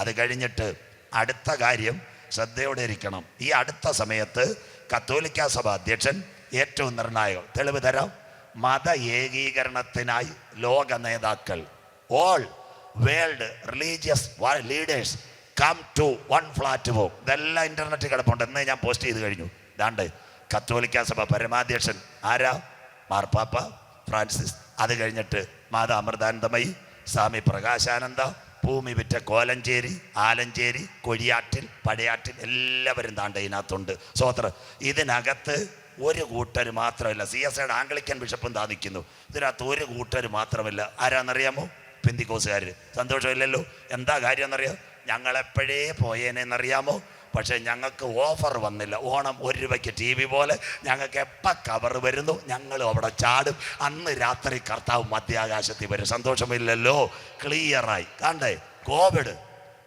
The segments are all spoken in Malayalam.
അത് കഴിഞ്ഞിട്ട് അടുത്ത കാര്യം ശ്രദ്ധയോടെ ഇരിക്കണം. ഈ അടുത്ത സമയത്ത് കത്തോലിക്ക സഭ അധ്യക്ഷൻ ഏറ്റവും നിർണായകം. തെളിവ് തരാം. മത ഏകീകരണത്തിനായി ലോക നേതാക്കൾ all world religious leaders come to one platform ഇതെല്ലാം ഇന്റർനെറ്റിൽ കിടപ്പുണ്ട്. എന്ന് ഞാൻ പോസ്റ്റ് ചെയ്ത് കഴിഞ്ഞു. ഇതാണ്ട് കത്തോലിക്ക സഭ പരമാധ്യക്ഷൻ ആരാ? മാർപ്പാപ്പ ഫ്രാൻസിസ്. അത് കഴിഞ്ഞിട്ട് മാതാ അമൃതാനന്ദമയി സ്വാമി പ്രകാശാനന്ദ ഭൂമി വിറ്റ കോലഞ്ചേരി ആലഞ്ചേരി കൊഴിയാറ്റിൽ പടയാറ്റിൽ എല്ലാവരും താണ്ട ഇതിനകത്തുണ്ട്. സ്വോത്ര ഇതിനകത്ത് ഒരു കൂട്ടർ മാത്രമല്ല സി എസ് ഐയുടെ ആംഗ്ലിക്കൻ ബിഷപ്പും താ നിൽക്കുന്നു ഇതിനകത്ത് ഒരു കൂട്ടർ മാത്രമല്ല. ആരാന്നറിയാമോ? പെന്തിക്കോസുകാർ സന്തോഷമില്ലല്ലോ? എന്താ കാര്യം എന്നറിയാം ഞങ്ങളെപ്പോഴേ പോയേനെന്നറിയാമോ? പക്ഷേ ഞങ്ങൾക്ക് ഓഫർ വന്നില്ല. ഓണം ഒരു രൂപയ്ക്ക് ടി വി പോലെ ഞങ്ങൾക്ക് എപ്പോൾ കവർ വരുന്നു? ഞങ്ങളും അവിടെ ചാടും. അന്ന് രാത്രി കർത്താവ് മധ്യാകാശത്തിൽ വരും. സന്തോഷമില്ലല്ലോ. ക്ലിയറായി കണ്ടേ? Covid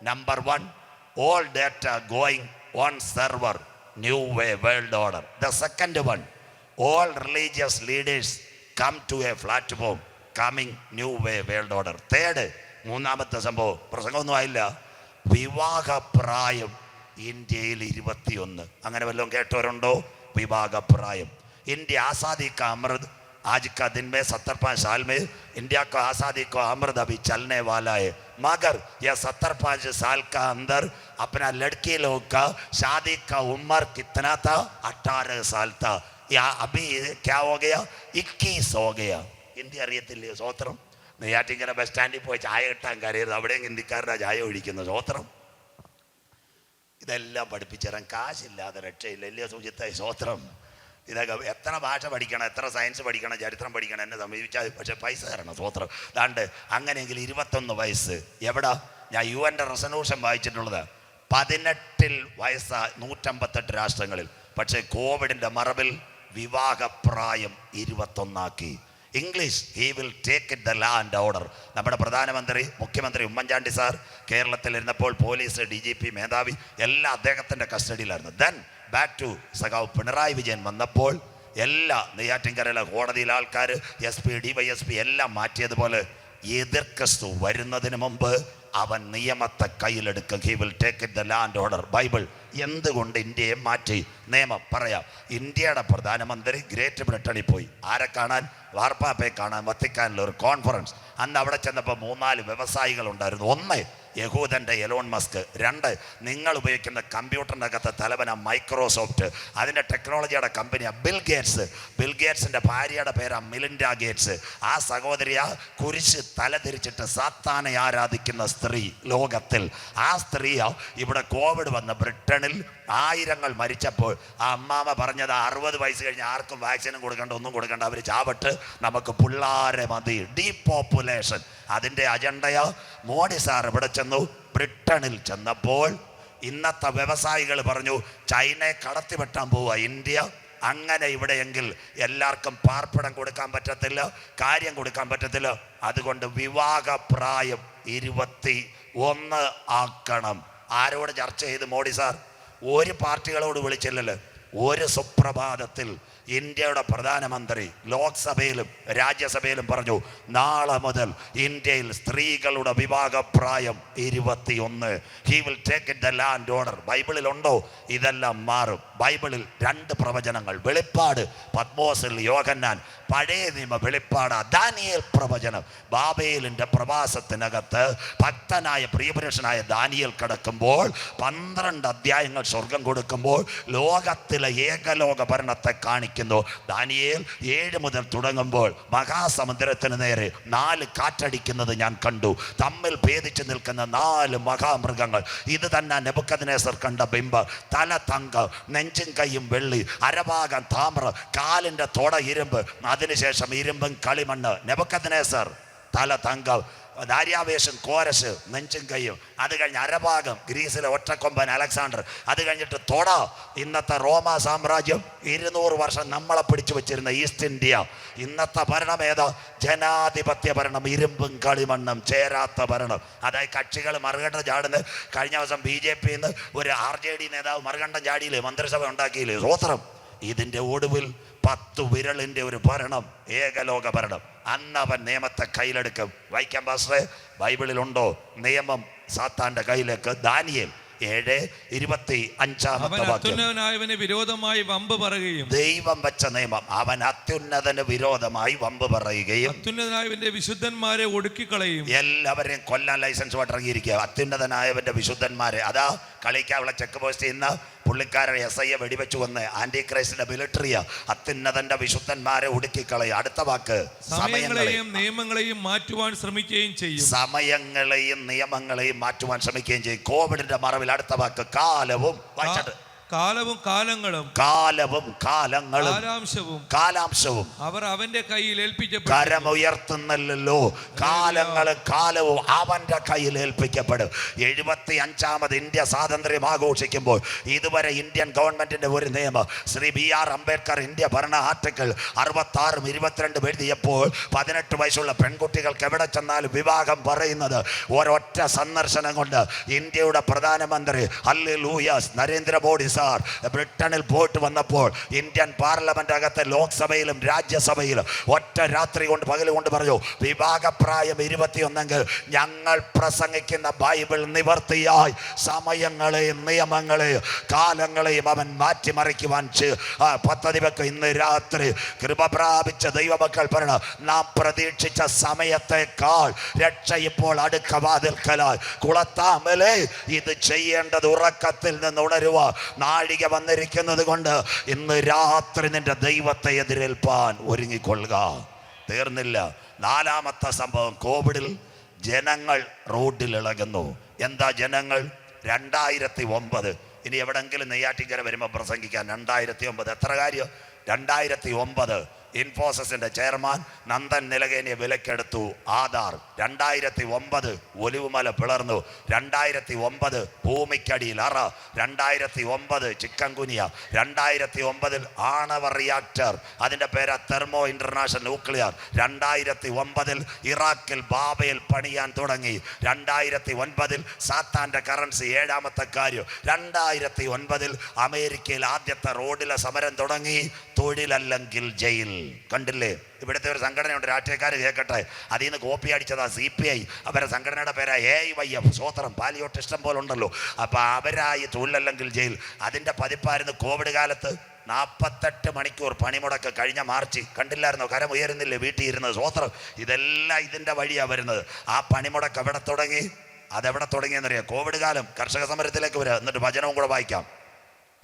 number one all data going on server new way world order the second one all religious leaders come to a platform coming new way world order third മൂന്നാമത്തെ സംഭവം. പ്രസംഗമൊന്നും ആയില്ല. വിവാഹപ്രായം. ഇന്ത്യയിൽ ഇരുപത്തിയൊന്ന് അങ്ങനെ വല്ലതും കേട്ടവരുണ്ടോ വിവാഹപ്രായം ഇന്ത്യ आज़ादी का अमृत आज का दिन में सत्तर पाँच साल में इंडिया को आज़ादी को अमृत अभी चलने वाला है मगर यह सत्तर पाँच साल का अंदर अपना लड़की लोग का शादी का उम्र कितना था अठारह साल था या अभी क्या हो गया इक्कीस हो गया ഹിന്ദി അറിയത്തില്ലയോ സ്വോത്രം നെയ്യാറ്റിങ്കര ബസ് സ്റ്റാൻഡിൽ പോയി ചായ കിട്ടാൻ കരയരുത് അവിടെയും ഹിന്ദിക്കാരുടെ ചായ ഒഴിക്കുന്നു സ്വോത്രം ഇതെല്ലാം പഠിപ്പിച്ചേരാൻ കാശില്ലാതെ രക്ഷയില്ല. ഇല്ലയോ സൂചിത്ത സ്വോത്രം ഇതൊക്കെ എത്ര ഭാഷ പഠിക്കണം എത്ര സയൻസ് പഠിക്കണം ചരിത്രം പഠിക്കണം എന്നെ സമീപിച്ചാൽ പക്ഷേ പൈസ തരണം സ്വോത്രം ദാണ്ട് അങ്ങനെയെങ്കിൽ ഇരുപത്തൊന്ന് വയസ്സ് എവിടാ? ഞാൻ യു എന്റെ റെസൊല്യൂഷൻ വായിച്ചിട്ടുള്ളത്. പതിനെട്ടിൽ വയസ്സ നൂറ്റമ്പത്തെട്ട് രാഷ്ട്രങ്ങളിൽ. പക്ഷേ കോവിഡിന്റെ മറവിൽ വിവാഹപ്രായം ഇരുപത്തൊന്നാക്കി. English he will take it the law and order നമ്മുടെ പ്രധാനമന്ത്രി മുഖ്യമന്ത്രി ഉമ്മൻചാണ്ടി സാർ കേരളത്തിൽ ഇരുന്നപ്പോൾ പോലീസ് ഡി ജി പി മേധാവി എല്ലാം അദ്ദേഹത്തിന്റെ കസ്റ്റഡിയിലായിരുന്നു. ദെൻ ബാക്ക് ടു സഖാവ് പിണറായി വിജയൻ വന്നപ്പോൾ എല്ലാ നെയ്യാറ്റിൻകരയിലെ കോടതിയിൽ ആൾക്കാർ S P D Y S P എല്ലാം മാറ്റിയതുപോലെ എതിർ ക്രിസ്തു വരുന്നതിന് മുമ്പ് അവൻ നിയമത്തെ കയ്യിലെടുക്കും. He will take it the land order Bible എന്തുകൊണ്ട് ഇന്ത്യയെ മാറ്റി? നിയമം പറയാം. ഇന്ത്യയുടെ പ്രധാനമന്ത്രി ഗ്രേറ്റ് ബ്രിട്ടണിൽ പോയി. ആരെ കാണാൻ? വാർപ്പാപ്പയെ കാണാൻ വത്തിക്കാനിൽ ഒരു കോൺഫറൻസ് അന്ന് അവിടെ ചെന്നപ്പോൾ മൂന്നാൽ വ്യവസായികൾ ഉണ്ടായിരുന്നു ഒന്ന് യഹൂദന്റെ എലോൺ മസ്ക്. രണ്ട് നിങ്ങൾ ഉപയോഗിക്കുന്ന കമ്പ്യൂട്ടറിന്റെ അകത്ത് തലവന മൈക്രോസോഫ്റ്റ്. അതിന്റെ ടെക്നോളജിയുടെ കമ്പനിയാണ് ബിൽ ഗേറ്റ്സ്. ബിൽ ഗേറ്റ്സിന്റെ ഭാര്യയുടെ പേരാണ് മിലിൻഡ ഗേറ്റ്സ്. ആ സഹോദരിയ കുരിശ് തലതിരിച്ചിട്ട് സാത്താനെ ആരാധിക്കുന്ന സ്ത്രീ ലോകത്തിൽ. ആ സ്ത്രീയാ ഇവിടെ കോവിഡ് വന്ന ബ്രിട്ടനിൽ ആയിരങ്ങൾ മരിച്ചപ്പോൾ. ആ അമ്മാമ പറഞ്ഞത് അറുപത് വയസ്സ് കഴിഞ്ഞ് ആർക്കും വാക്സിനും കൊടുക്കേണ്ട ഒന്നും കൊടുക്കേണ്ട. അവർ ചാവട്ട് നമുക്ക് പിള്ളാരെ മതി. ഡീപോപ്പുലേഷൻ അതിന്റെ അജണ്ടയോ മോഡി സാർ ഇവിടെ ചെന്നു. ബ്രിട്ടണിൽ ചെന്നപ്പോൾ ഇന്നത്തെ വ്യവസായികൾ പറഞ്ഞു ചൈനയെ കടത്തിവെട്ടാൻ പോവുക ഇന്ത്യ അങ്ങനെ ഇവിടെയെങ്കിൽ എല്ലാവർക്കും പാർപ്പിടം കൊടുക്കാൻ പറ്റത്തില്ല കാര്യം കൊടുക്കാൻ പറ്റത്തില്ല. അതുകൊണ്ട് വിവാഹപ്രായം ഇരുപത്തി ഒന്ന് ആക്കണം. ആരോട് ചർച്ച ചെയ്ത് മോഡി സാർ? ഒരു പാർട്ടികളോട് വിളിച്ചില്ലല്ലോ. ഒരു സുപ്രഭാതത്തിൽ ഇന്ത്യയുടെ പ്രധാനമന്ത്രി ലോക്സഭയിലും രാജ്യസഭയിലും പറഞ്ഞു നാളെ മുതൽ ഇന്ത്യയിൽ സ്ത്രീകളുടെ വിവാഹപ്രായം ഇരുപത്തിയൊന്ന്. He will take it the land order ബൈബിളിലുണ്ടോ? ഇതെല്ലാം മാറും. ബൈബിളിൽ രണ്ട് പ്രവചനങ്ങൾ. വെളിപ്പാട്. പത്മോസിൽ യോഹന്നാൻ. പഴയ നിയമ വെളിപ്പാട് ദാനിയേൽ പ്രവചനം. ബാബേലിന്റെ പ്രവാസത്തിനകത്ത് ഭക്തനായ പ്രിയപുരുഷനായ ദാനിയേൽ കിടക്കുമ്പോൾ പന്ത്രണ്ട് അധ്യായങ്ങൾ സ്വർഗം കൊടുക്കുമ്പോൾ ലോകത്തിലെ ഏകലോക ഭരണത്തെ കാണിക്കുന്നു. ദാനിയേൽ ഏഴ് മുതൽ തുടങ്ങുമ്പോൾ മഹാസമുദ്രത്തിന് നേരെ നാല് കാറ്റടിക്കുന്നത് ഞാൻ കണ്ടു. തമ്മിൽ ഭേദിച്ചു നിൽക്കുന്ന നാല് മഹാമൃഗങ്ങൾ. ഇത് തന്നെ നെബുക്കദിനേസർ കണ്ട ബിംബ. തല തങ്ക നെഞ്ചും കയ്യും വെള്ളി അരഭാഗം താമ്ര കാലിന്റെ തൊട ഇരുമ്പ്. അതിനുശേഷം ഇരുമ്പും കളിമണ്ണ് നെബക്കത്തിനേസർ തല തങ്കം ദാര്യാവേശൻ കോരസ് നെഞ്ചും കൈയും അത് കഴിഞ്ഞ് അരഭാഗം ഗ്രീസിലെ ഒറ്റക്കൊമ്പൻ അലക്സാണ്ടർ. അത് കഴിഞ്ഞിട്ട് തൊട. ഇന്നത്തെ റോമ സാമ്രാജ്യം ഇരുന്നൂറ് വർഷം നമ്മളെ പിടിച്ചു വെച്ചിരുന്ന ഈസ്റ്റ് ഇന്ത്യ. ഇന്നത്തെ ഭരണം ഏതാ? ജനാധിപത്യ ഭരണം ഇരുമ്പും കളിമണ്ണും ചേരാത്ത ഭരണം. അതായത് കക്ഷികൾ മറുകണ്ഠം ചാടുന്നത് കഴിഞ്ഞ ദിവസം ബി ജെ പി ഒരു ആർ ജെ ഡി നേതാവ് മറുകണ്ഠം ചാടിയില്ലേ? മന്ത്രിസഭ ഉണ്ടാക്കിയില്ലേ? സ്വോത്രം ഇതിന്റെ ഒടുവിൽ പത്തു വിരലിന്റെ ഒരു ഭരണം ഏകലോക ഭരണം. അന്ന് അവൻ നിയമത്തെ കയ്യിലെടുക്കും. വായിക്കാൻ പാസ്റ്ററെ ബൈബിളിലുണ്ടോ നിയമം സാത്താന്റെ കയ്യിലേക്ക്? ദാനിയേൽ ഏഴ് ഇരുപത്തി അഞ്ചാമത്തെ വാക്യം. അത്യുന്നതനായവന് വിരോധമായി വമ്പ് പറയുകയും ദൈവം വെച്ച നിയമം. അവൻ അത്യുന്നതന് വിരോധമായി വമ്പ് പറയുകയും അത്യുന്നതനായവന്റെ വിശുദ്ധന്മാരെ ഒടുക്കിക്കളയും. എല്ലാവരെയും കൊല്ലാൻ ലൈസൻസ് ഇറങ്ങിയിരിക്കുക അത്യുന്നതനായവന്റെ വിശുദ്ധന്മാരെ. അതാ കളിക്കാവുള്ള ചെക്ക് പോസ്റ്റ് ഇന്ന്. പുള്ളിക്കാരെ എസ് ഐയെ വെടിവെച്ചു വന്ന് ആന്റി ക്രൈസ്റ്റിന്റെ മിലിറ്ററിയ അത്യുന്നതന്റെ വിശുദ്ധന്മാരെ ഒടുക്കിക്കളയും അടുത്ത വാക്ക് സമയങ്ങളെയും നിയമങ്ങളെയും മാറ്റുവാൻ ശ്രമിക്കുകയും ചെയ്യും. സമയങ്ങളെയും നിയമങ്ങളെയും മാറ്റുവാൻ ശ്രമിക്കുകയും ചെയ്യും. കോവിഡിന്റെ മറവിൽ അടുത്ത വാക്ക് കാലവും വായിച്ചിട്ട് കാലവും കാലങ്ങളും കാലവും കാലങ്ങളും കാലാംശവും കാലാംശവും. അവർ അവന്റെ കയ്യിൽ ഏൽപ്പിക്കപ്പെടും കരമുയർത്തുന്നല്ലോ കാലങ്ങളും കാലവും അവന്റെ കയ്യിൽ ഏൽപ്പിക്കപ്പെടും. എഴുപത്തി അഞ്ചാമത് ഇന്ത്യ സ്വാതന്ത്ര്യം ആഘോഷിക്കുമ്പോൾ ഇതുവരെ ഇന്ത്യൻ ഗവൺമെന്റിന്റെ ഒരു നിയമം Shri B R Ambedkar India ഭരണ ആർട്ടിക്കിൾ അറുപത്തി ആറും ഇരുപത്തിരണ്ടും എഴുതിയപ്പോൾ പതിനെട്ട് വയസ്സുള്ള പെൺകുട്ടികൾക്ക് എവിടെ ചെന്നാലും വിവാഹം പറയുന്നത് ഒരൊറ്റ സന്ദർശനം കൊണ്ട് ഇന്ത്യയുടെ പ്രധാനമന്ത്രി അല്ലെ ലൂയസ് നരേന്ദ്രമോദി സാർ ബ്രിട്ടനിൽ പോയിട്ട് വന്നപ്പോൾ ഇന്ത്യൻ പാർലമെന്റ് അകത്ത് ലോക്സഭയിലും രാജ്യസഭയിലും ഒറ്റ രാത്രി കൊണ്ട് പകൽ കൊണ്ട് പറഞ്ഞു വിഭാഗപ്രായം ഇരുപത്തിയൊന്നെങ്കിൽ ഞങ്ങൾ പ്രസംഗിക്കുന്ന ബൈബിൾ നിവർത്തിയായി സമയങ്ങളെയും നിയമങ്ങളെയും കാലങ്ങളെയും അവൻ മാറ്റിമറിക്കുവാൻ പദ്ധതി വെക്കും ഇന്ന് രാത്രി കൃപ പ്രാപിച്ച ദൈവമക്കൾ പറയണം നാം പ്രതീക്ഷിച്ച സമയത്തെക്കാൾ രക്ഷ ഇപ്പോൾ അടുക്ക വാതിൽക്കലായി. കുളത്താമലേ ഇത് ചെയ്യേണ്ടത് ഉറക്കത്തിൽ നിന്ന് ഉണരുക നാഴിക വന്നിരിക്കുന്നത് കൊണ്ട് ഇന്ന് രാത്രി നിന്റെ ദൈവത്തെ എതിരേൽപ്പാൻ ഒരുങ്ങിക്കൊള്ളുക. തീർന്നില്ല. നാലാമത്തെ സംഭവം കോവിഡിൽ ജനങ്ങൾ റോഡിൽ ഇളകുന്നു. എന്താ ജനങ്ങൾ? രണ്ടായിരത്തി ഒമ്പത് ഇനി എവിടെങ്കിലും നെയ്യാറ്റിങ്കര വരുമ്പോൾ പ്രസംഗിക്കാൻ രണ്ടായിരത്തി ഒമ്പത് എത്ര കാര്യം? രണ്ടായിരത്തി ഒമ്പത് ഇൻഫോസിന്റെ ചെയർമാൻ നന്ദൻ നിലകേനിയെ വിലക്കെടുത്തു. ആധാർ രണ്ടായിരത്തി ഒമ്പത് ഒലിവുമല പിളർന്നു. രണ്ടായിരത്തി ഒമ്പത് ഭൂമിക്കടിയിൽ അറ. രണ്ടായിരത്തി ഒമ്പത് ചിക്കൻ കുനിയ രണ്ടായിരത്തി ഒമ്പതിൽ ആണവ റിയാക്ടർ. അതിന്റെ പേര് തെർമോ ഇന്റർനാഷണൽ ന്യൂക്ലിയർ. രണ്ടായിരത്തി ഒമ്പതിൽ ഇറാഖിൽ ബാബയിൽ പണിയാൻ തുടങ്ങി. രണ്ടായിരത്തി ഒൻപതിൽ സാത്താന്റെ കറൻസി ഏഴാമത്തെ കാര്യം. രണ്ടായിരത്തി ഒൻപതിൽ അമേരിക്കയിൽ ആദ്യത്തെ റോഡിലെ സമരം തുടങ്ങി. തൊഴിലല്ലെങ്കിൽ ജയിൽ. കണ്ടില്ലേ? ഇവിടുത്തെ ഒരു സംഘടനയുണ്ട് രാഷ്ട്രീയക്കാർ കേൾക്കട്ടെ അതിൽ നിന്ന് കോപ്പി അടിച്ചതാ സി പി ഐ അവരുടെ സംഘടനയുടെ പേരാ എ വൈ എഫ് സ്വോത്രം പാലിയോട്ട് ഇഷ്ടം പോലെ ഉണ്ടല്ലോ. അപ്പം അവരായി തൊഴിലല്ലെങ്കിൽ ജയിൽ. അതിന്റെ പതിപ്പായിരുന്നു കോവിഡ് കാലത്ത്. നാൽപ്പത്തെട്ട് മണിക്കൂർ പണിമുടക്ക് കഴിഞ്ഞ മാർച്ച്. കണ്ടില്ലായിരുന്നോ? കരം ഉയരുന്നില്ലേ വീട്ടിൽ ഇരുന്നത്? സ്വോത്രം ഇതെല്ലാം ഇതിന്റെ വഴിയാണ് വരുന്നത്. ആ പണിമുടക്ക് എവിടെ തുടങ്ങി? അതെവിടെ തുടങ്ങിയെന്നറിയാം? കോവിഡ് കാലം കർഷക സമരത്തിലേക്ക് വരിക. എന്നിട്ട് വചനവും കൂടെ വായിക്കാം.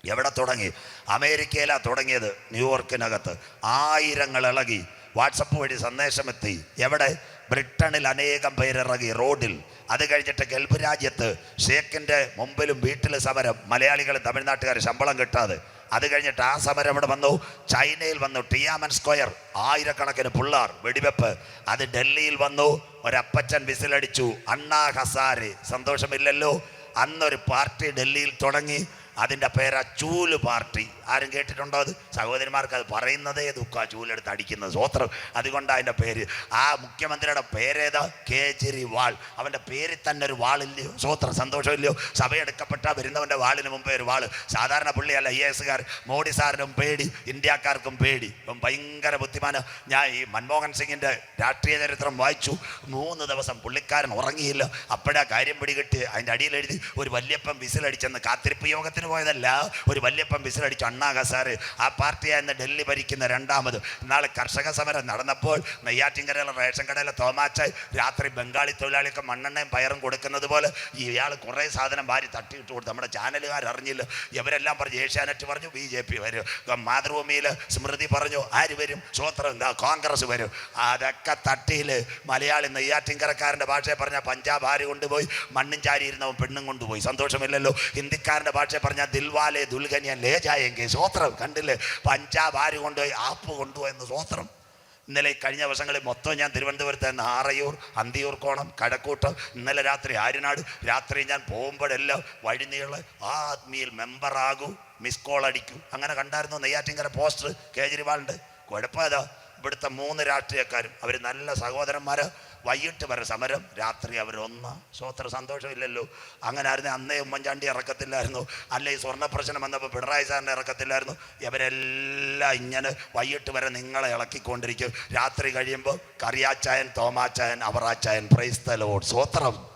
എവിടെ തുടങ്ങി? അമേരിക്കയിലാണ് തുടങ്ങിയത് ന്യൂയോർക്കിനകത്ത്. ആയിരങ്ങൾ ഇളകി വാട്സപ്പ് വഴി സന്ദേശമെത്തി. എവിടെ? ബ്രിട്ടനിൽ അനേകം പേരിറങ്ങി റോഡിൽ. അത് കഴിഞ്ഞിട്ട് ഗൾഫ് രാജ്യത്ത് ഷേഖിന്റെ മുമ്പിലും വീട്ടിൽ സമരം മലയാളികൾ തമിഴ്നാട്ടുകാർ ശമ്പളം കിട്ടാതെ. അത് കഴിഞ്ഞിട്ട് ആ സമരം ഇവിടെ വന്നു? ചൈനയിൽ വന്നു ടിയാമൻ സ്ക്വയർ. ആയിരക്കണക്കിന് പിള്ളാർ വെടിവെപ്പ്. അത് ഡൽഹിയിൽ വന്നു ഒരപ്പച്ചൻ വിസിലടിച്ചു അണ്ണാ ഹസാരെ. സന്തോഷമില്ലല്ലോ? അന്നൊരു പാർട്ടി ഡൽഹിയിൽ തുടങ്ങി അതിന്റെ പേരാ ചൂൽ പാർട്ടി. ആരും കേട്ടിട്ടുണ്ടോ അത്? സഹോദരിമാർക്ക് അത് പറയുന്നതേ ദുഃഖ ചൂലെടുത്ത് അടിക്കുന്നത്. സ്വോത്രം. അതുകൊണ്ട് അതിന്റെ പേര്. ആ മുഖ്യമന്ത്രിയുടെ പേരേതാ? കേജ്രിവാൾ. അവന്റെ പേരിൽ തന്നെ ഒരു വാളില്ലയോ? സ്വോത്രം. സന്തോഷമില്ലയോ? സഭയെടുക്കപ്പെട്ട വരുന്നവന്റെ വാളിന് മുമ്പേ ഒരു വാൾ. സാധാരണ പുള്ളിയല്ല ഐ എസുകാർ മോഡി സാറിനും പേടി ഇന്ത്യക്കാർക്കും പേടി. ഇപ്പം ഭയങ്കര ബുദ്ധിമാന. ഞാൻ ഈ മൻമോഹൻ സിംഗിന്റെ രാഷ്ട്രീയ ചരിത്രം വായിച്ചു. മൂന്ന് ദിവസം പുള്ളിക്കാരൻ ഉറങ്ങിയില്ല. അപ്പോഴാ കാര്യം പിടികെട്ടി അതിന്റെ അടിയിൽ എഴുതി ഒരു വല്യപ്പം വിസിലടിച്ചെന്ന് കാത്തിരിപ്പ് യോഗത്തിന് പോയതല്ല. ഒരു വല്യപ്പം വിസിലടിച്ചു അണ്ണാ സാർ ആ പാർട്ടിയായിരുന്ന ഡൽഹി ഭരിക്കുന്ന രണ്ടാമത്. നാളെ കർഷക സമരം നടന്നപ്പോൾ നെയ്യാറ്റിൻകരയിലെ റേഷൻ കടയിലെ തോമാച്ചായി രാത്രി ബംഗാളി തൊഴിലാളികൾക്ക് മണ്ണെണ്ണയും പയറും കൊടുക്കുന്നത് പോലെ ഇയാൾ കുറേ സാധനം വാരി തട്ടിയിട്ട് കൊടുത്തു. നമ്മുടെ ചാനലുകാർ അറിഞ്ഞില്ല. ഇവരെല്ലാം പറഞ്ഞു ഏഷ്യാനെറ്റ് പറഞ്ഞു ബി ജെ പി വരും. മാതൃഭൂമിയിൽ സ്മൃതി പറഞ്ഞു ആര് വരും? സ്വോത്രം എന്താ കോൺഗ്രസ് വരും. അതൊക്കെ തട്ടിയിൽ മലയാളി നെയ്യാറ്റിൻകരക്കാരന്റെ ഭാഷയെ പറഞ്ഞാൽ പഞ്ചാബ് ആര് കൊണ്ടുപോയി? മണ്ണും ചാരി ഇരുന്നവൻ പെണ്ണും കൊണ്ടുപോയി. സന്തോഷമില്ലല്ലോ. ഹിന്ദിക്കാരന്റെ ഭാഷയെ പറഞ്ഞാൽ ദിൽവാലെ ദുൽഖനിയ ലേജായെങ്കിൽ സ്വോത്രം കണ്ടില്ലേ? പഞ്ചാബ് ആര് കൊണ്ടുപോയി? ആപ്പ് കൊണ്ടുപോയെന്ന് സ്വോത്രം. ഇന്നലെ കഴിഞ്ഞ ദിവസങ്ങളിൽ മൊത്തം ഞാൻ തിരുവനന്തപുരത്ത് നിന്ന് ആറയൂർ അന്തിയൂർ കോണം കഴക്കൂട്ടം ഇന്നലെ രാത്രി ആര്യനാട് രാത്രി ഞാൻ പോകുമ്പോഴെല്ലാം വഴിനീൾ ആത്മീയിൽ മെമ്പറാകൂ മിസ് കോൾ അടിക്കൂ. അങ്ങനെ കണ്ടായിരുന്നു നെയ്യാറ്റിങ്കര പോസ്റ്റർ കേജ്രിവാളിന്റെ. കുഴപ്പമേതാ ഇവിടുത്തെ മൂന്ന് രാഷ്ട്രീയക്കാരും അവർ നല്ല സഹോദരന്മാർ വൈകിട്ട് വരെ സമരം രാത്രി അവരൊന്ന്. സ്വത്ര സന്തോഷമില്ലല്ലോ. അങ്ങനെ ആയിരുന്നു അന്നേ ഉമ്മൻചാണ്ടി ഇറക്കത്തില്ലായിരുന്നു. അല്ലെ ഈ സ്വർണ പ്രശ്നം വന്നപ്പോൾ പിണറായി സാറിന്റെ ഇറക്കത്തില്ലായിരുന്നു? ഇവരെല്ലാം ഇങ്ങനെ വൈകിട്ട് വരെ നിങ്ങളെ ഇളക്കിക്കൊണ്ടിരിക്കും. രാത്രി കഴിയുമ്പോൾ കറിയാച്ചായൻ തോമാച്ചായൻ അവറാച്ചായൻ പ്രൈസ്തലോ സ്വോത്രം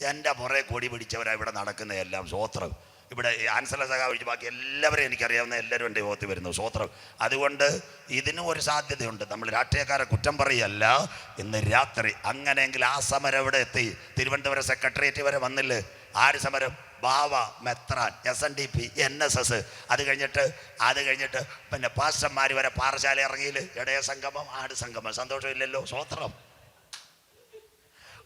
എന്റെ പുറേ കൊടി പിടിച്ചവരാണ് ഇവിടെ നടക്കുന്നതെല്ലാം സ്വോത്രം ഇവിടെ ആൻസല സഹാവിച്ച് ബാക്കി എല്ലാവരെയും എനിക്കറിയാവുന്ന എല്ലാവരും എന്റെ യോഗത്തിൽ വരുന്നു. സ്വോത്രം അതുകൊണ്ട് ഇതിനും ഒരു സാധ്യതയുണ്ട്. നമ്മൾ രാഷ്ട്രീയക്കാരെ കുറ്റം പറയല്ല. ഇന്ന് രാത്രി അങ്ങനെയെങ്കിൽ ആ സമരം എവിടെ എത്തി? തിരുവനന്തപുരം സെക്രട്ടേറിയറ്റ് വരെ വന്നില്ലേ? ആര് സമരം? ബാവ മെത്രാൻ S N D P N S S അത് കഴിഞ്ഞിട്ട് അത് കഴിഞ്ഞിട്ട് പിന്നെ പാസ്റ്റർമാർ വരെ പാറശാല ഇറങ്ങിയിൽ ഇടയ സംഗമം ആട് സംഗമം സന്തോഷമില്ലല്ലോ. സ്വോത്രം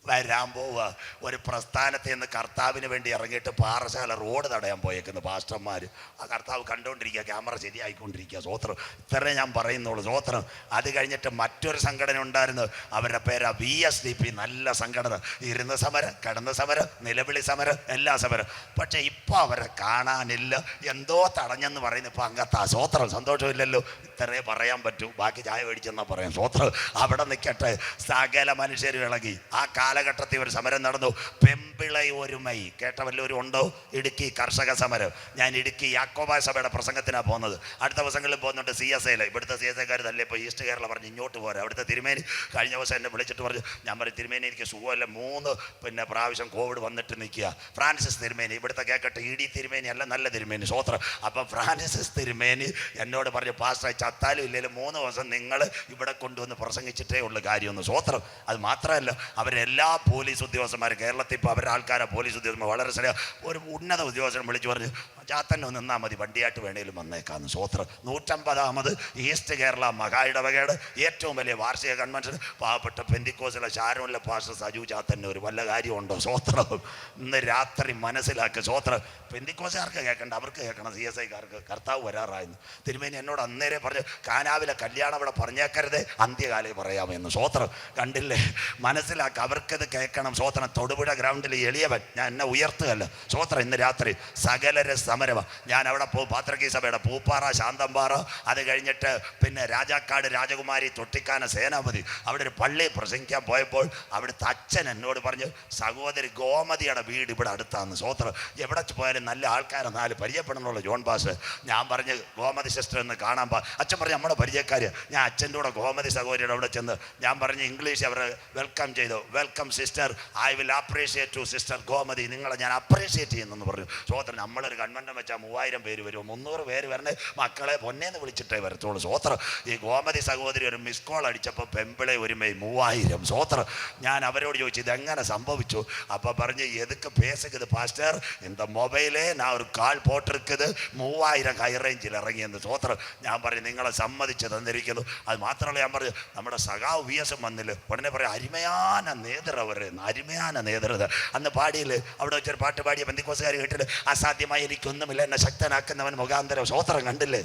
വരാൻ പോവുക. ഒരു പ്രസ്ഥാനത്തിൽ നിന്ന് കർത്താവിന് വേണ്ടി ഇറങ്ങിയിട്ട് പാറശാല റോഡ് തടയാൻ പോയേക്കുന്നു പാസ്റ്റർമാർ ആ കർത്താവ് കണ്ടുകൊണ്ടിരിക്കുക ക്യാമറ ശരിയായിക്കൊണ്ടിരിക്കുക. സ്വോത്രം ഇത്രേ ഞാൻ പറയുന്നുള്ളൂ. സ്വോത്രം അത് കഴിഞ്ഞിട്ട് മറ്റൊരു സംഘടന ഉണ്ടായിരുന്നു. അവരുടെ പേരാ വി എസ് ഡി പി നല്ല സംഘടന. ഇരുന്ന് സമരം കിടന്ന സമരം നിലവിളി സമരം എല്ലാ സമരം. പക്ഷേ ഇപ്പോൾ അവരെ കാണാനില്ല. എന്തോ തടഞ്ഞെന്ന് പറയുന്നു. ഇപ്പോൾ അങ്ങത്താ. സ്വോത്രം സന്തോഷമില്ലല്ലോ. ഇത്രേ പറയാൻ പറ്റൂ. ബാക്കി ചായ മേടിച്ചെന്നാ പറയാം. സ്വോത്രം അവിടെ നിൽക്കട്ടെ സകല മനുഷ്യർ ഇളകി. ആ കാലഘട്ടത്തിൽ ഒരു സമരം നടന്നു. പെമ്പിളൈ ഒരുമൈ. കേട്ട വല്ലവരും ഉണ്ടോ? ഇടുക്കി കർഷക സമരം. ഞാൻ ഇടുക്കി യാക്കോബായ സഭയുടെ പ്രസംഗത്തിനാണ് പോകുന്നത്. അടുത്ത ദിവസങ്ങളിൽ പോകുന്നുണ്ട് സി എസ് ഐയിൽ ഇവിടുത്തെ സി എസ് ഐക്കാർ തന്നെ ഇപ്പോൾ ഈസ്റ്റ് കേരള പറഞ്ഞ് ഇങ്ങോട്ട് പോരാ. അവിടുത്തെ തിരുമേനി കഴിഞ്ഞ ദിവസം എന്നെ വിളിച്ചിട്ട് പറഞ്ഞു ഞാൻ പറഞ്ഞു തിരുമേനി എനിക്ക് സുഖമല്ല. മൂന്ന് പിന്നെ പ്രാവശ്യം കോവിഡ് വന്നിട്ട് നിൽക്കുക. ഫ്രാൻസിസ് തിരുമേനി. ഇവിടുത്തെ കേൾക്കട്ടെ ഇ ഡി തിരുമേനി അല്ല നല്ല തിരുമേനി സ്വോത്രം. അപ്പം ഫ്രാൻസിസ് തിരുമേനി എന്നോട് പറഞ്ഞു പാസ്റ്റർ ചത്താലും ഇല്ലെങ്കിലും മൂന്ന് ദിവസം നിങ്ങൾ ഇവിടെ കൊണ്ടുവന്ന് പ്രസംഗിച്ചിട്ടേ ഉള്ളൂ കാര്യമൊന്നും. സ്വോത്രം. അത് മാത്രമല്ല അവരെല്ലാ പോലീസ് ഉദ്യോഗസ്ഥന്മാരും കേരളത്തിൽ ഇപ്പോൾ അവരുടെ ആൾക്കാരെ പോലീസ് ഉദ്യോഗസ്ഥന്മാർ വളരെ ശ്രദ്ധ ഒരു ഉന്നത ഉദ്യോഗസ്ഥൻ വിളിച്ചു പറഞ്ഞു ചാത്തന്നെ നിന്നാൽ മതി വണ്ടിയായിട്ട് വേണേലും വന്നേക്കാന്ന്. സ്വോത്രം നൂറ്റമ്പതാമത് ഈസ്റ്റ് കേരള മഹായിടവകയുടെ ഏറ്റവും വലിയ വാർഷിക കൺവെൻഷൻ പാവപ്പെട്ട പെന്തിക്കോസിലെ ശാരമുല്ല പാസ്റ്റർ സജു ചാത്തന്നെ ഒരു വല്ല കാര്യമുണ്ടോ? സ്വോത്രം ഇന്ന് രാത്രി മനസ്സിലാക്കുക സ്വോത്രം പെന്തിക്കോസുകാർക്ക് കേൾക്കണ്ട അവർക്ക് കേൾക്കണം സി എസ് ഐക്കാർക്ക്. കർത്താവ് വരാറായിരുന്നു തിരുമേനി എന്നോട് അന്നേരെ പറഞ്ഞു കാനാവിലെ കല്യാണം അവിടെ പറഞ്ഞേക്കരുത് അന്ത്യകാലേ പറയാമെന്ന്. സ്വോത്രം കണ്ടില്ലേ? മനസ്സിലാക്കുക അവർക്കത് കേൾക്കണം. സ്വോത്രം തൊടുപുഴ ഗ്രൗണ്ടിൽ എളിയവൻ. ഞാൻ എന്നെ ഉയർത്തുകയല്ല? സ്വോത്രം ഇന്ന് രാത്രി സകലര സമരവ ഞാൻ അവിടെ പോ പാത്രകീ സഭയുടെ പൂപ്പാറ ശാന്തമ്പാറ അത് കഴിഞ്ഞിട്ട് പിന്നെ രാജാക്കാട് രാജകുമാരി തൊട്ടിക്കാന സേനാപതി. അവിടെ ഒരു പള്ളി പ്രസംഗിക്കാൻ പോയപ്പോൾ അവിടുത്തെ അച്ഛൻ എന്നോട് പറഞ്ഞു സഹോദരി ഗോമതിയുടെ വീട് ഇവിടെ അടുത്താന്ന്. സ്വോത്രം എവിടെ പോയാലും നല്ല ആൾക്കാരെ. നാല് പരിചയപ്പെടണമല്ലോ ജോൺ ബാസ്. ഞാൻ പറഞ്ഞ് ഗോമതി സിസ്റ്റർ എന്ന് കാണാൻ പാ. അച്ഛൻ പറഞ്ഞു നമ്മുടെ പരിചയക്കാർ ഞാൻ അച്ഛന്റെ കൂടെ ഗോമതി സഹോദരിയുടെ അവിടെ ചെന്ന് ഞാൻ പറഞ്ഞ് ഇംഗ്ലീഷ് അവരെ വെൽക്കം ചെയ്തു. Welcome sister I will appreciate to sister Gomathi നിങ്ങളെ ഞാൻ അപ്രീഷിയേറ്റ് ചെയ്യുന്നെന്ന് പറഞ്ഞു സ്വോത്രം നമ്മളൊരു കൺവെൻഷൻ വെച്ചാൽ മൂവായിരം പേര് വരും മുന്നൂറ് പേര് വരണേ മക്കളെ പൊന്നേന്ന് വിളിച്ചിട്ടേ വരത്തുള്ളൂ സ്വോത്രം ഈ ഗോമതി സഹോദരി ഒരു മിസ് കോൾ അടിച്ചപ്പോൾ പെമ്പിളെ ഒരുമേ മൂവായിരം സ്വോത്രം ഞാൻ അവരോട് ചോദിച്ചു ഇതെങ്ങനെ സംഭവിച്ചു അപ്പോൾ പറഞ്ഞ് എതുക്ക് പേസുക്കുത് പാസ്റ്റർ இந்த മൊബൈലേ ഞാൻ ഒരു കാൾ പോട്ടിരിക്കുന്നത് മൂവായിരം ഹൈ റേഞ്ചിൽ ഇറങ്ങിയെന്ന് സ്വോത്രം ഞാൻ പറഞ്ഞു നിങ്ങളെ സമ്മതിച്ച് തന്നിരിക്കുന്നു അത് മാത്രമല്ല ഞാൻ പറഞ്ഞു നമ്മുടെ സഖാവ് വി എസ് എം വന്നില്ല ഉടനെ പറയാം അരുമയാന നേതൃവർ അരുമയാന നേതൃത അന്ന് പാടിയിൽ അവിടെ വെച്ചൊരു പാട്ട് പാടിയ ബന്ധിക്കോസുകാർ കേട്ടിട്ട് അസാധ്യമായി എനിക്കൊന്നുമില്ല എന്നെ ശക്തനാക്കുന്നവൻ മുഖാന്തരം സ്വോത്രം കണ്ടില്ലേ?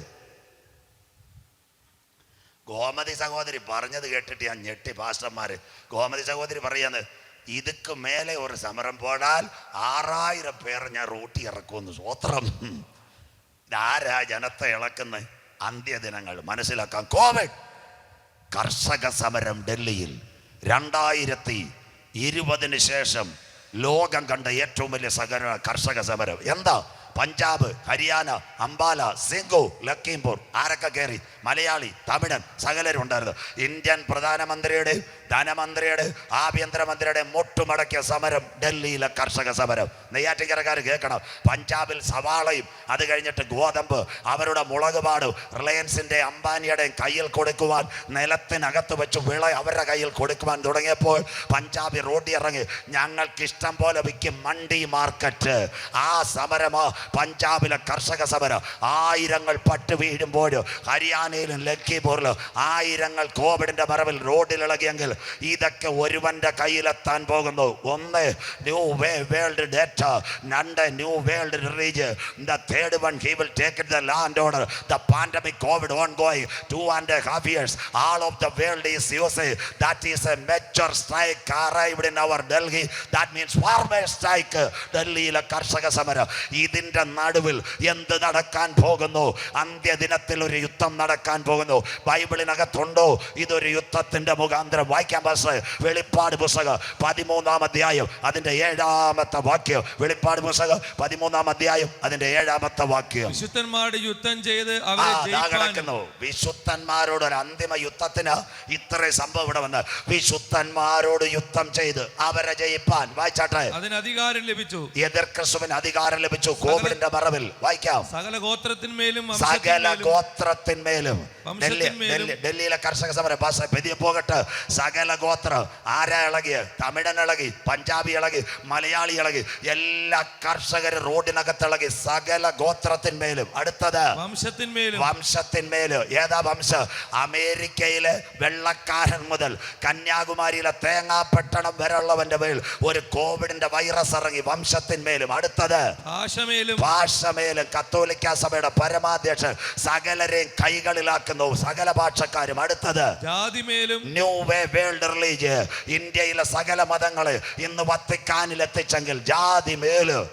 ഗോമതി സഹോദരി പറഞ്ഞത് കേട്ടിട്ട് ഞാൻ ഞെട്ടി പാസ്റ്റർമാര് ഗോമതി സഹോദരി പറയാന്ന് ഇതുക്ക് മേലെ ഒരു സമരം പോടാൽ ആറായിരം പേർ ഞാൻ റൂട്ടി ഇറക്കുമെന്ന് സ്വോത്രം ഇതാരാ ജനത്തെ ഇളക്കുന്ന അന്ത്യദിനങ്ങൾ മനസ്സിലാക്കാം കോവിഡ് കർഷക സമരം ഡൽഹിയിൽ രണ്ടായിരത്തി ഇരുപതിന് ശേഷം ലോകം കണ്ട ഏറ്റവും വലിയ സകര കർഷക സമരം. എന്താ? പഞ്ചാബ് ഹരിയാന അംബാല സിംഗു ലക്കീംപൂർ ആരൊക്കെ കയറി മലയാളി തമിഴൻ സകലരും ഉണ്ടായിരുന്നു ഇന്ത്യൻ പ്രധാനമന്ത്രിയുടെ ധനമന്ത്രിയുടെ ആഭ്യന്തരമന്ത്രിയുടെ മുട്ടുമടക്കിയ സമരം ഡൽഹിയിലെ കർഷക സമരം. നെയ്യാറ്റിക്കരക്കാർ കേൾക്കണം. പഞ്ചാബിൽ സവാളയും അത് കഴിഞ്ഞിട്ട് ഗോതമ്പ് അവരുടെ മുളക് പാടും റിലയൻസിന്റെ അംബാനിയുടെയും കയ്യിൽ കൊടുക്കുവാൻ നിലത്തിനകത്ത് വെച്ച് വിള അവരുടെ കയ്യിൽ കൊടുക്കുവാൻ തുടങ്ങിയപ്പോൾ പഞ്ചാബി റോഡിൽ ഇറങ്ങി ഞങ്ങൾക്ക് ഇഷ്ടം പോലെ വിൽക്കും മണ്ടി മാർക്കറ്റ്. ആ സമരമാ പഞ്ചാബിലെ കർഷക സമരം. ആയിരങ്ങൾ പട്ടു പട്ട് വീഴുമ്പോൾ ഹരിയാനയിലും ലക്കിപൂരിലും ആയിരങ്ങൾ കോവിഡിന്റെ മറവിൽ റോഡിൽ ഇളകിയെങ്കിൽ ഇതൊക്കെ ഒരുവന്റെ കയ്യിലെത്താൻ പോകുന്നു. ഒന്ന് ന്യൂ വേ വേൾഡ് ഡേറ്റ രണ്ട് new world religion the third one he will take it the land order the pandemic Covid on going two and half years all of the world is use that is a mature strike arrived in our Delhi that means farmers strike ഡൽഹിയിലെ കർഷക സമരം. ഇതിന്റെ നടുവിൽ എന്ത് നടക്കാൻ പോകുന്നു? അന്ത്യദിനത്തിൽ ഒരു യുദ്ധം നടക്കാൻ നടക്കാൻ പോകുന്നു. ബൈബിളിനകത്തുണ്ടോ? ഇതൊരു യുദ്ധത്തിന്റെ മുഖാന്തരം. വായിക്കാൻ പാസ്. വെളിപ്പാട് പുസ്തകം. പതിമൂന്നാം അധ്യായം. അതിന്റെ ഏഴാമത്തെ വാക്യം. വെളിപ്പാട് പുസ്തകം. പതിമൂന്നാം അധ്യായം. അതിന്റെ ഏഴാമത്തെ വാക്യം. വിശുദ്ധന്മാരുടെ യുദ്ധം ചെയ്ത് കിടക്കുന്നു. വിശുദ്ധന്മാരോട് ഒരു അന്തിമ യുദ്ധത്തിന് ഇത്രയും സംഭവം ഇവിടെ വന്ന്. വിശുദ്ധന്മാരോട് യുദ്ധം ചെയ്ത് അവരെ ജയിപ്പാൻ. വായിച്ചാട്ടെ. അതിന് അധികാരം ലഭിച്ചു. എതിർ ക്രിസ്തുവിന് അധികാരം ലഭിച്ചു. കോവിഡിന്റെ മറവിൽ. വായിക്കാം. സകല ഗോത്രത്തിന്മേലും സകല വംശത്തിന്മേലും ഡൽഹി ഡൽഹി ഡൽഹിയിലെ കർഷക സമരം. ബസ് പെതിയെ പോകട്ടെ. സകല ഗോത്ര. ആരാ ഇളകി? തമിഴൻ ഇളകി പഞ്ചാബി ഇളകി മലയാളി ഇളകി. എല്ലാ കർഷകർ റോഡിനകത്ത് ഇളകി. സകല ഗോത്രത്തിന്മേലും അടുത്തത്? വംശത്തിന്മേലും വംശത്തിന്മേൽ ഏതാ വംശ? അമേരിക്കയിലെ വെള്ളക്കാരൻ മുതൽ കന്യാകുമാരിയിലെ തേങ്ങാപ്പെട്ടണം വരെയുള്ളവന്റെ മേൽ ഒരു കോവിഡിന്റെ വൈറസ് ഇറങ്ങി വംശത്തിന്മേലും അടുത്തത്? ഭാഷമേലും. ഭാഷമേലും. കത്തോലിക്ക സഭയുടെ പരമാധ്യക്ഷൻ. സകലരെയും കൈകളിലാക്കുന്നു സകല ഭാഷക്കാരും അടുത്തത്. ജാതിമേലും ന്യൂ വേ വേൾഡ് റിലീജ് ഇന്ത്യയിലെ സകല മതങ്ങൾ ഇന്ന് വത്തിക്കാനിൽ എത്തിച്ചെങ്കിൽ ജാതി മേലും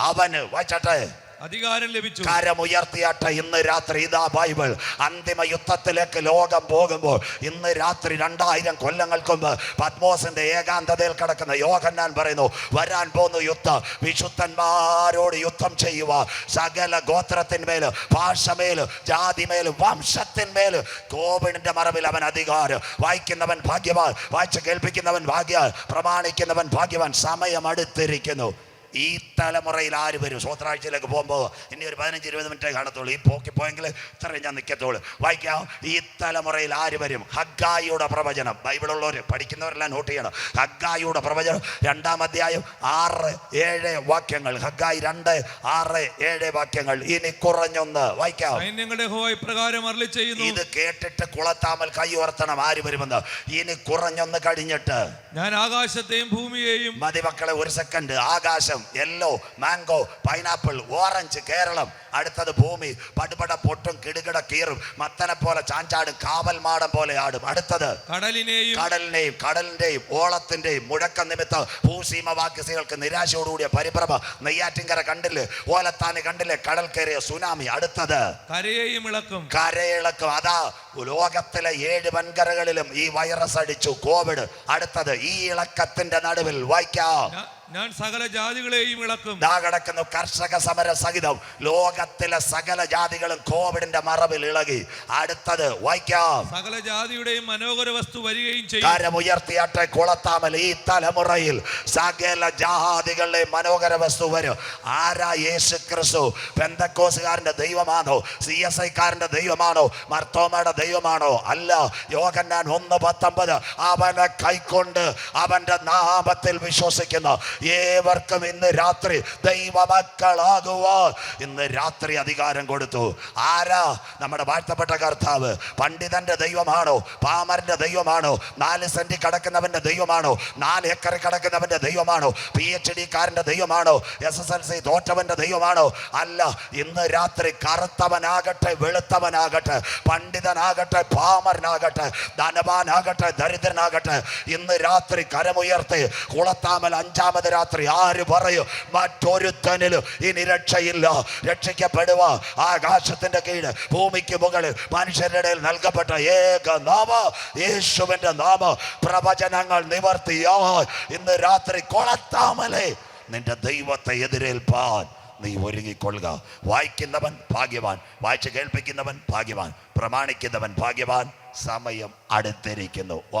അവന് വായിച്ചട്ടെ അധികാരം ലഭിച്ചു. കരമുയർത്തിയാട്ട ഇന്ന് രാത്രി ഇതാ ബൈബിൾ. അന്തിമ യുദ്ധത്തിലേക്ക് ലോകം പോകുമ്പോൾ ഇന്ന് രാത്രി രണ്ടായിരം കൊല്ലങ്ങൾക്ക് മുമ്പ് പത്മോസിന്റെ ഏകാന്തതയിൽ കിടക്കുന്ന യോഹന്നാൻ പറയുന്നു വരാൻ പോകുന്ന യുദ്ധം. വിശുദ്ധന്മാരോട് യുദ്ധം ചെയ്യുക. സകല ഗോത്രത്തിന്മേൽ ഭാഷമേൽ ജാതിമേൽ വംശത്തിന്മേൽ കോവിഡിന്റെ മറവിൽ അവൻ അധികാരം. വായിക്കുന്നവൻ ഭാഗ്യവാൻ. വായിച്ച് കേൾപ്പിക്കുന്നവൻ ഭാഗ്യ പ്രമാണിക്കുന്നവൻ ഭാഗ്യവാൻ. സമയം അടുത്തിരിക്കുന്നു. ഈ തലമുറയിൽ ആര് വരും? സ്വത്രാഴ്ചയിലേക്ക് പോകുമ്പോൾ ഇനി ഒരു പതിനഞ്ച് ഇരുപത് മിനിറ്റേ കാണത്തുള്ളൂ. ഈ പോക്കി പോയെങ്കിൽ ഇത്രയും ഞാൻ നിൽക്കത്തുള്ളൂ വായിക്കാം ഈ തലമുറയിൽ ആര് വരും? ഹഗ്ഗായിയുടെ പ്രവചനം. ബൈബിളുള്ളവർ പഠിക്കുന്നവരെല്ലാം നോട്ട് ചെയ്യണം. ഹഗ്ഗായിയുടെ പ്രവചനം. രണ്ടാം അധ്യായം ആറ് ഏഴ് വാക്യങ്ങൾ. ഹഗ്ഗായി രണ്ട് ആറ് ഏഴ് വാക്യങ്ങൾ. ഇനി കുറഞ്ഞൊന്ന്. വായിക്കാം അരളി ചെയ്യുന്നു ഇത് കേട്ടിട്ട് കുളത്താമൽ കൈ ഉയർത്തണം. ആര് വരുമെന്ന്? ഇനി കുറഞ്ഞൊന്ന് കഴിഞ്ഞിട്ട്. ഞാൻ ആകാശത്തെയും ഭൂമിയെയും മതിമക്കളെ ഒരു സെക്കൻഡ് ആകാശം yellow mango pineapple orange Keralam. അടുത്തത് ഭൂമി. പടുപട പൊട്ടും കിടുകിട കീറും. മത്തനെ പോലെ ചാഞ്ചാടും കാവൽ മാടം പോലെ ആടും. അടുത്തത് കടലിനെയും കടലിന്റെയും കടലിന്റെയും ഓളത്തിന്റെയും മുഴക്കം നിമിത്തം ഭൂസീമവാക്യസികൾക്ക് നിരാശയോടുകൂടിയ പരിഭ്രമ നെയ്യാറ്റിങ്കര കണ്ടില്ലേ? ഓലത്താന് കണ്ടില്ലേ? കടൽ കയറിയ സുനാമി. അടുത്തത് കരയെയും ഇളക്കും. കരയിളക്കും. അതാ ലോകത്തിലെ ഏഴ് വൻകരകളിലും ഈ വൈറസ് അടിച്ചു. കോവിഡ്. അടുത്തത് ഈ ഇളക്കത്തിന്റെ നടുവിൽ വായിക്കാം. ഞാൻ സകല ജാതികളെയും ഇളക്കും. ദാ കിടക്കുന്നു കർഷക സമര സഹിതം. ലോകത്തിലെ സകല ജാതികളും കോവിഡിന്റെ മറവിൽ ഇളകി. അടുത്തത് വായിക്കാം. സകല ജാതിയുടെയും മനോഹര വസ്തു വരികയും ചെയ്യും. കരമുയർത്തിയാട്ടെ കുളത്താമൽ ഈ തലമുറയിൽ സകല ജാതികളുടെ മനോഹര വസ്തു വരും. ആരാ യേശു ക്രിസ്തു പെന്തക്കോസുകാരന്റെ ദൈവമാണോ? C S ഐക്കാരന്റെ ദൈവമാണോ? മർത്തോമയുടെ ദൈവമാണോ? അല്ല യോഗന്നാൻ ഒന്ന് പത്തൊമ്പത്. അവനെ കൈക്കൊണ്ട് അവന്റെ നാമത്തിൽ വിശ്വസിക്കുന്ന. ഏവർക്കും ഇന്ന് രാത്രി ദൈവമക്കളാകുവാൻ. ഇന്ന് രാത്രി അധികാരം കൊടുത്തു. ആരാ നമ്മുടെ വാഴ്ത്തപ്പെട്ട കർത്താവ്? പണ്ഡിതന്റെ ദൈവമാണോ? പാമറിന്റെ ദൈവമാണോ? നാല് സെന്റ് കടക്കുന്നവന്റെ ദൈവമാണോ? നാല് ഏക്കർ കടക്കുന്നവന്റെ ദൈവമാണോ? പി എച്ച് ഡി കാരന്റെ ദൈവമാണോ? എസ് എസ് എൽ സി തോറ്റവന്റെ ദൈവമാണോ? അല്ല ഇന്ന് രാത്രി കറുത്തവനാകട്ടെ വെളുത്തവനാകട്ടെ പണ്ഡിതനാകട്ടെ പാമരനാകട്ടെ ധനവാനാകട്ടെ ദരിദ്രനാകട്ടെ ഇന്ന് രാത്രി കരമുയർത്തി കുളത്താമൽ അഞ്ചാമത് രാത്രി ആര് പറയും? മറ്റൊരുത്തനിലും ഇനി രക്ഷയില്ല. രക്ഷിക്കപ്പെടുക. ആകാശത്തിന്റെ കീഴ് ഭൂമിക്ക് മുകളിൽ മനുഷ്യരുടെ ഇടയിൽ നൽകപ്പെട്ട ഏക നാമ യേശുവിന്റെ നാമ പ്രവചനങ്ങൾ നിവർത്തിയാ ഇന്ന് രാത്രി കൊളത്താമലേ. നിന്റെ ദൈവത്തെ എതിരേൽപ്പാൻ നീ ഒരുങ്ങിക്കൊള്ളുക. വായിക്കുന്നവൻ ഭാഗ്യവാൻ വായിച്ച് കേൾപ്പിക്കുന്നവൻ ഭാഗ്യവാൻ പ്രമാണിക്കുന്നവൻ ഭാഗ്യവാൻ. സമയം അടുത്തിരിക്കുന്നു.